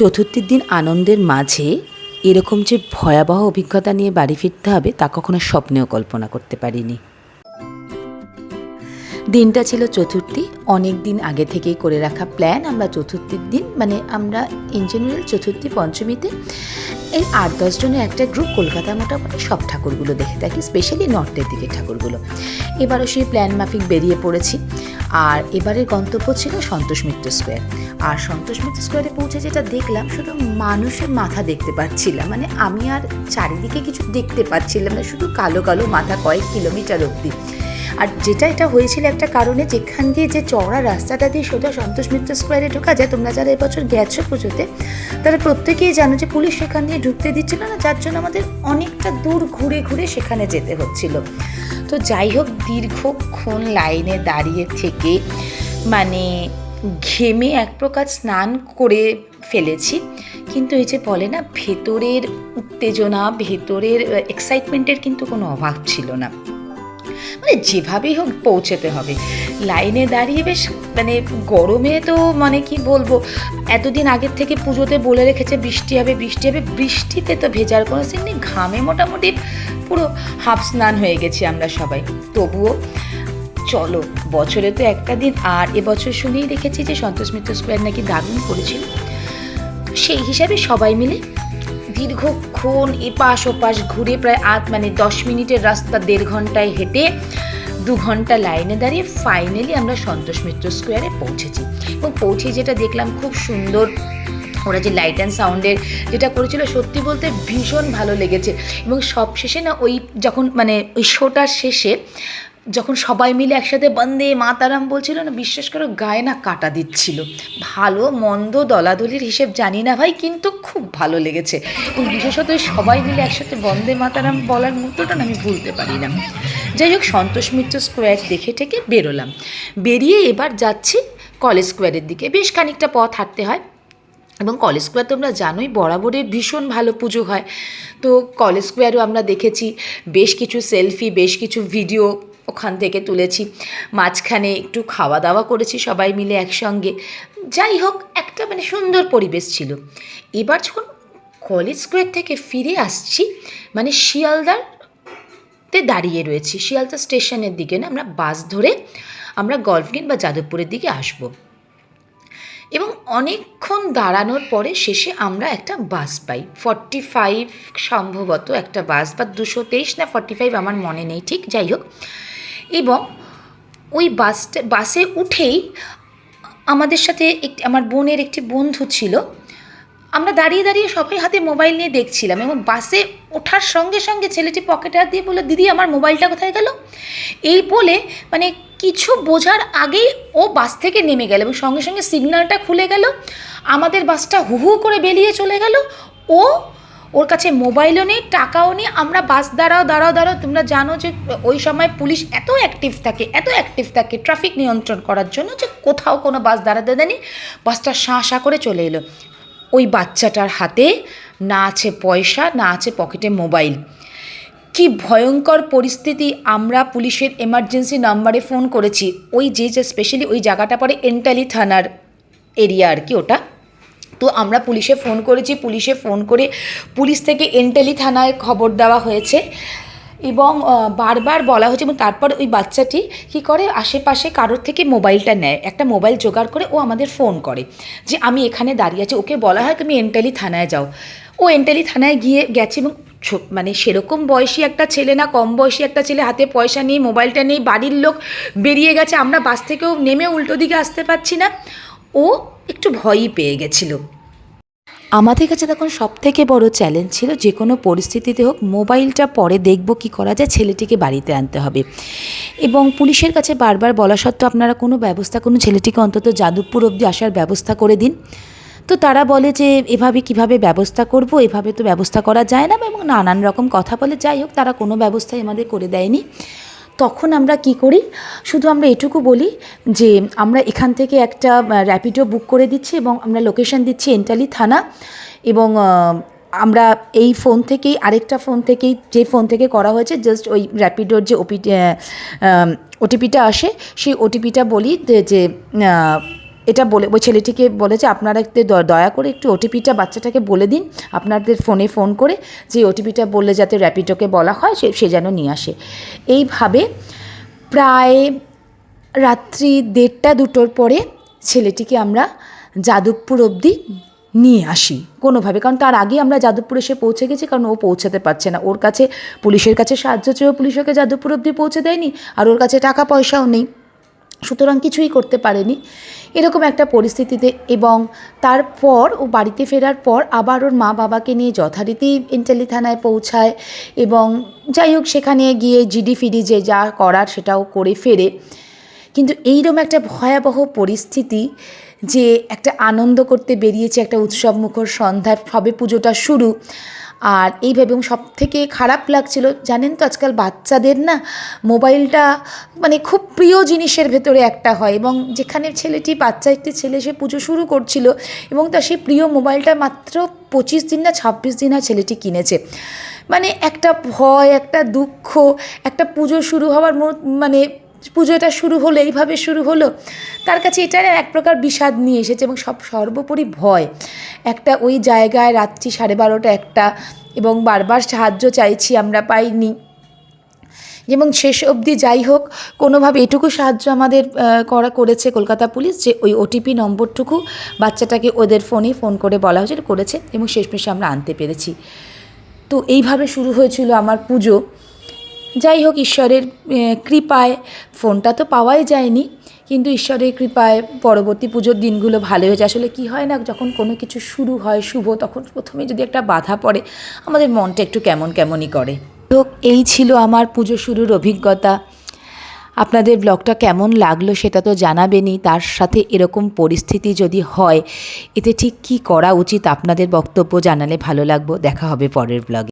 চতুর্থীর দিন আনন্দের মাঝে এরকম যে ভয়াবহ অভিজ্ঞতা নিয়ে বাড়ি ফিরতে হবে, তা কখনো স্বপ্নেও কল্পনা করতে পারিনি। দিনটা ছিল চতুর্থী। অনেক দিন আগে থেকেই করে রাখা প্ল্যান আমরা চতুর্থীর দিন মানে আমরা ইন জেনারেল চতুর্থী পঞ্চমীতে এই আট দশজনের একটা গ্রুপ কলকাতা মোটামুটি সব ঠাকুরগুলো দেখে থাকি স্পেশালি নর্থের দিকে ঠাকুরগুলো। এবারও সেই প্ল্যান মাফিক বেরিয়ে পড়েছি। আর এবারের গন্তব্য ছিল সন্তোষ মিত্র স্কোয়ার। আর সন্তোষ মিত্র স্কোয়ারে পৌঁছে যেটা দেখলাম, শুধু মানুষের মাথা দেখতে পাচ্ছিলাম। মানে আমি আর চারিদিকে কিছু দেখতে পাচ্ছিলাম না, শুধু কালো কালো মাথা কয়েক কিলোমিটার অবধি। আর যেটা এটা হয়েছিল একটা কারণে, যেখান দিয়ে যে চওড়া রাস্তাটা দিয়ে সোজা সন্তোষ মিত্র স্কোয়ারে ঢোকা যায়, তোমরা যারা এবছর গেছো পুজোতে, তারা প্রত্যেকেই জানো যে পুলিশ সেখান দিয়ে ঢুকতে দিচ্ছিল না, যার জন্য আমাদের অনেকটা দূর ঘুরে ঘুরে সেখানে যেতে হচ্ছিল। তো যাই হোক, দীর্ঘক্ষণ লাইনে দাঁড়িয়ে থেকে মানে ঘেমে এক প্রকার স্নান করে ফেলেছি। কিন্তু এই যে বলে না, ভেতরের উত্তেজনা, ভেতরের এক্সাইটমেন্টের কিন্তু কোনো অভাব ছিল না। মানে যেভাবেই হোক পৌঁছতে হবে। লাইনে দাঁড়িয়ে বেশ মানে গরমে তো মানে কি বলব, এতদিন আগের থেকে পুজোতে বলে রেখেছে বৃষ্টি হবে বৃষ্টি হবে, বৃষ্টিতে তো ভেজার কোনো সিন নেই। ঘামে মোটামুটি পুরো হাফ স্নান হয়ে গেছি আমরা সবাই। তবুও চলো, বছরে তো একটা দিন আর এবছর শুনেই দেখেছি যে সন্তোষ মিত্র স্কোয়ার নাকি দারুণ করেছিল। সেই হিসাবে সবাই মিলে দীর্ঘক্ষণ এপাশ ওপাশ ঘুরে প্রায় আধ মানে দশ মিনিটের রাস্তা দেড় ঘন্টায় হেঁটে দু ঘণ্টা লাইনে দাঁড়িয়ে ফাইনালি আমরা সন্তোষ মিত্র স্কোয়ারে পৌঁছেছি। এবং পৌঁছে যেটা দেখলাম খুব সুন্দর ওরা যে লাইট অ্যান্ড সাউন্ডের যেটা করেছিল, সত্যি বলতে ভীষণ ভালো লেগেছে। এবং সব শেষে না, ওই যখন মানে ওই শোটার শেষে যখন সবাই মিলে একসাথে বন্দে মাতারাম বলছিল না, বিশ্বাস করো গায়ে না কাটা দিচ্ছিল। ভালো, মন্দ, দলাদলির হিসেব জানি না ভাই, কিন্তু খুব ভালো লেগেছে। এবং বিশেষত সবাই মিলে একসাথে বন্দে মাতারাম বলার মুহূর্তটা আমি ভুলতে পারি না। যাই হোক, সন্তোষ মিত্র স্কোয়ার দেখে টেকে বেরোলাম। বেরিয়ে এবার যাচ্ছি কলেজ স্কোয়ারের দিকে। বেশ খানিকটা পথ হাঁটতে হয়। এবং কলেজ স্কোয়ার তোমরা জানোই বরাবরই ভীষণ ভালো পুজো হয়। তো কলেজ স্কোয়ারও আমরা দেখেছি, বেশ কিছু সেলফি, বেশ কিছু ভিডিও ওখান থেকে তুলেছি। মাঝখানে একটু খাওয়া দাওয়া করেছি সবাই মিলে একসঙ্গে। যাই হোক, একটা মানে সুন্দর পরিবেশ ছিল। এবার যখন কলেজ স্কোয়ার থেকে ফিরে আসছি মানে শিয়ালদার তে দাঁড়িয়ে রয়েছি। শিয়ালদা স্টেশনের দিকে না, আমরা বাস ধরে আমরা গল্ফগিন বা যাদবপুরের দিকে আসব। এবং অনেকক্ষণ দাঁড়ানোর পরে শেষে আমরা একটা বাস পাই। ফর্টি ফাইভ সম্ভবত একটা বাস বা দুশো তেইশ না ফর্টি ফাইভ আমার মনে নেই, ঠিক? যাই হোক। এবং ওই বাসটা, বাসে উঠেই আমাদের সাথে একটি, আমার বোনের একটি বন্ধু ছিল। আমরা দাঁড়িয়ে দাঁড়িয়ে সবাই হাতে মোবাইল নিয়ে দেখছিলাম এবং বাসে ওঠার সঙ্গে সঙ্গে ছেলেটি পকেটে হাত দিয়ে বলল, দিদি, আমার মোবাইলটা কোথায় গেল? এই বলে মানে কিছু বোঝার আগেই ও বাস থেকে নেমে গেল এবং সঙ্গে সঙ্গে সিগন্যালটা খুলে গেল। আমাদের বাসটা হু হু করে বেরিয়ে চলে গেল। ও ওর কাছে মোবাইলও নেই, টাকাও নেই। আমরা বাস দাঁড়াও দাঁড়াও দাঁড়াও, তোমরা জানো যে ওই সময় পুলিশ এত অ্যাক্টিভ থাকে, এত অ্যাক্টিভ থাকে ট্রাফিক নিয়ন্ত্রণ করার জন্য যে কোথাও কোনো বাস দাঁড়াতে দেয়নি। বাসটা শাঁ শাঁ করে চলে এলো। ওই বাচ্চাটার হাতে না আছে পয়সা, না আছে পকেটে মোবাইল। কি ভয়ঙ্কর পরিস্থিতি, আমরা পুলিশের এমার্জেন্সি নাম্বারে ফোন করেছি। ওই যে যে স্পেশালি ওই জায়গাটা পরে এন্টালি থানার এরিয়া আর কি ওটা। তো আমরা পুলিশে ফোন করেছি, পুলিশে ফোন করে পুলিশ থেকে এন্টালি থানায় খবর দেওয়া হয়েছে। এবং বারবার বলা হচ্ছে এবং তারপর ওই বাচ্চাটি কী করে? আশেপাশে কারোর থেকে মোবাইলটা নেয়। একটা মোবাইল জোগাড় করে ও আমাদের ফোন করে যে আমি এখানে দাঁড়িয়ে আছি। ওকে বলা হয় তুমি এন্টালি থানায় যাও। ও এন্টালি থানায় গিয়ে গেছে এবং মানে সেরকম বয়সী একটা ছেলে না, কম বয়সী একটা ছেলে, হাতে পয়সা নেই, মোবাইলটা নেই, বাড়ির লোক বেরিয়ে গেছে। আমরা বাস থেকেও নেমে উল্টো দিকে আসতে পারছি না। ও একটু ভয়ই পেয়ে গেছিল। আমাদের কাছে তখন সব থেকে বড় চ্যালেঞ্জ ছিল যে কোনো পরিস্থিতিতে হোক, মোবাইলটা পরে দেখব কি করা যায়, ছেলেটিকে বাড়িতে আনতে হবে। এবং পুলিশের কাছে বারবার বলা সত্ত্বেও আপনারা কোনো ব্যবস্থা, কোনো ছেলেটিকে অন্তত যাদবপুর অবধি আসার ব্যবস্থা করে দিন। তো তারা বলে যে, এভাবে কীভাবে ব্যবস্থা করব? এভাবে তো ব্যবস্থা করা যায় না। এবং নানান রকম কথা বলে, যাই হোক, তারা কোনো ব্যবস্থাই আমাদের করে দেয়নি। তখন আমরা কি করি? শুধু আমরা এটুকু বলি যে আমরা এখান থেকে একটা র্যাপিডো বুক করে দিচ্ছি এবং আমরা লোকেশন দিচ্ছি এন্টালি থানা এবং আমরা এই ফোন থেকেই, আরেকটা ফোন থেকেই, যে ফোন থেকে করা হয়েছে জাস্ট ওই র্যাপিডোর যে ওপি ওটিপিটা আসে, সেই ওটিপিটা বলি যে- এটা বলে, ওই ছেলেটিকে বলেছে আপনারা একটু দয়া করে একটু ওটিপিটা বাচ্চাটাকে বলে দিন, আপনাদের ফোনে ফোন করে যে, ওটিপিটা বললে যাতে র্যাপিডোকে বলা হয়, সে সে যেন নিয়ে আসে। এইভাবে প্রায় রাত্রি দেড়টা দুটোর পরে ছেলেটিকে আমরা যাদবপুর অবধি নিয়ে আসি কোনোভাবে। কারণ তার আগে আমরা যাদবপুর এসে পৌঁছে গেছি, কারণ ও পৌঁছাতে পারছে না। ওর কাছে পুলিশের কাছে সাহায্য চেয়েও পুলিশ ওকে যাদবপুর অবধি পৌঁছে দেয়নি, আর ওর কাছে টাকা পয়সাও নেই। সুতরাং কিছুই করতে পারেনি। এরকম একটা পরিস্থিতিতে এবং তারপর ও বাড়িতে ফেরার পর আবার ওর মা বাবাকে নিয়ে যথারীতি ইন্টালি থানায় পৌঁছায় এবং যাই হোক সেখানে গিয়ে জিডি ফিডি যে যা করার সেটাও করে ফেরে। কিন্তু এইরকম একটা ভয়াবহ পরিস্থিতি যে একটা আনন্দ করতে বেরিয়েছে একটা উৎসব মুখর সন্ধ্যার, সবে পুজোটা শুরু আর এইভাবে এবং সব থেকে খারাপ লাগছিল, জানেন তো আজকাল বাচ্চাদের না মোবাইলটা মানে খুব প্রিয় জিনিসের ভেতরে একটা হয় এবং যেখানে ছেলেটি বাচ্চা একটি ছেলে সে পুজো শুরু করছিল এবং তার সেই প্রিয় মোবাইলটা মাত্র পঁচিশ দিন না ছাব্বিশ দিন হয় ছেলেটি কিনেছে। মানে একটা ভয়, একটা দুঃখ, একটা পুজো শুরু হওয়ার মানে পুজোটা শুরু হলো, এইভাবে শুরু হলো। তার কাছে এটা এক প্রকার বিষাদ নিয়ে এসেছে এবং সব সর্বোপরি ভয়। একটা ওই জায়গায় রাত্রি সাড়ে বারোটা একটা এবং বারবার সাহায্য চাইছি, আমরা পাইনি। এবং শেষ অবধি যাই হোক, কোনোভাবে এটুকু সাহায্য আমাদের করা করেছে কলকাতা পুলিশ যে ওই ওটিপি নম্বরটুকু বাচ্চাটাকে ওদের ফোনে ফোন করে বলা হয়েছে করেছে এবং শেষমেশে আমরা আনতে পেরেছি। তো এইভাবে শুরু হয়েছিল আমার পুজো। যাই হোক ঈশ্বরের কৃপায় ফোনটা তো পাওয়াই যায়নি, কিন্তু ঈশ্বরের কৃপায় পরবর্তী পুজোর দিনগুলো ভালো হয়েছে। আসলে কি হয় না, যখন কোনো কিছু শুরু হয় শুভ, তখন প্রথমে যদি একটা বাধা পড়ে, আমাদের মনটা একটু কেমন কেমনই করে। তো এই ছিল আমার পুজো শুরুর অভিজ্ঞতা। আপনাদের ব্লগটা কেমন লাগল সেটা তো জানাবেনই তার সাথে এরকম পরিস্থিতি যদি হয়, এতে ঠিক কী করা উচিত আপনাদের বক্তব্য জানালে ভালো লাগবো। দেখা হবে পরের ব্লগে।